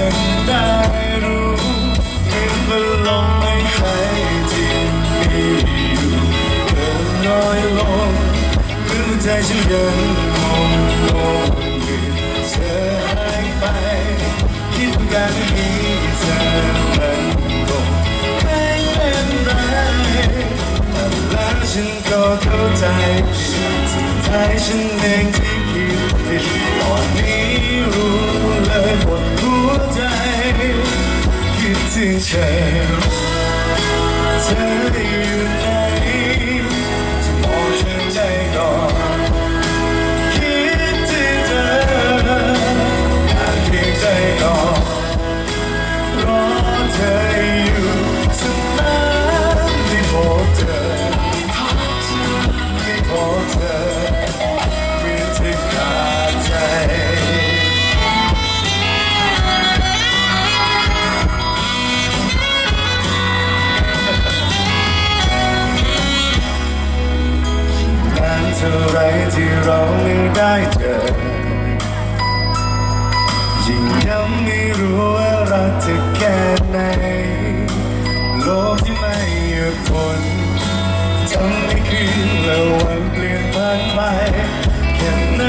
ฉันได้รู้มีพลังในใจที่มีอยู่เกินน้อยลงคือใจฉันยังงงงอยู่เธหายไปคิดกันนี้เธอคงไม่เป็นไรแต่แล้วฉันก็เข้าใจสุดท้ายฉันเองที่คิดผิดตอนนี้รู้ çiçeğim Seni yüreğim Boşum ที่เราไม่ได้เจอ ยิ่งย้ำไม่รู้ว่ารักจะแค่ไหน โลกที่ไม่หยุดฝนทำให้คืนแล้ววันเปลี่ยนผ่านไปแค่ไหน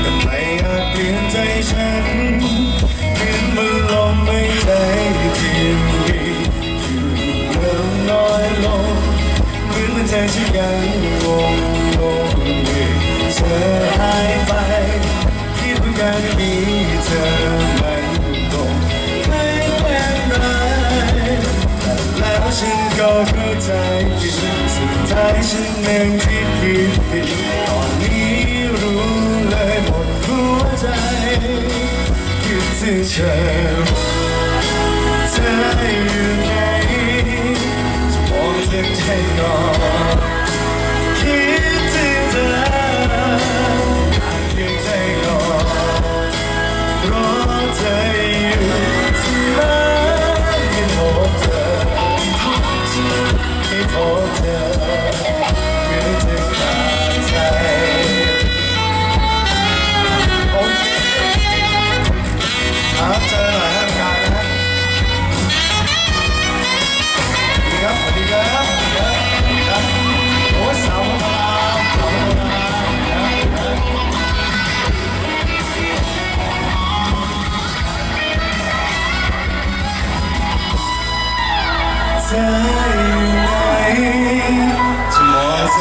แต่ไม่อาจเปลี่ยนใจฉัน ก็เข้าใจผิดสุดท้ายฉันเองที่ผิดตอนนี้รู้เลยหมดหัวใจคิดถึงเธอเธออยู่ไหนจะบอกเธอให้นอน hotel.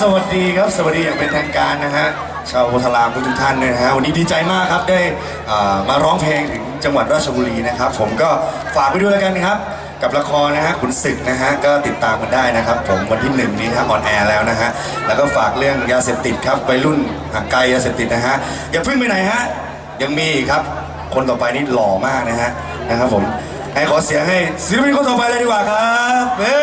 สวัสดีครับ สวัสดีอย่างเป็นทางการนะฮะ ชาวโพธารามทุกๆท่านเลยนะฮะ วันนี้ดีใจมากครับ ได้อ่ามาร้องเพลงถึงจังหวัดราชบุรีนะครับ ผมก็ฝากไปด้วยแล้วกันนะครับ กับละครนะฮะขุนศึกนะฮะ ก็ติดตามกันได้นะครับ ผมวันที่หนึ่งนี้ครับออนแอร์แล้วนะฮะ แล้วก็ฝากเรื่องยาเสพติดครับวัยรุ่นห่างไกลยาเสพติดนะฮะ อย่าเพิ่งไปไหนฮะ ยังมีอีกครับ คนต่อไปนี่หล่อมากนะฮะ นะครับผม ให้ขอเสียงให้ศิลปินคนต่อไปเลยดีกว่าครับ เฮ้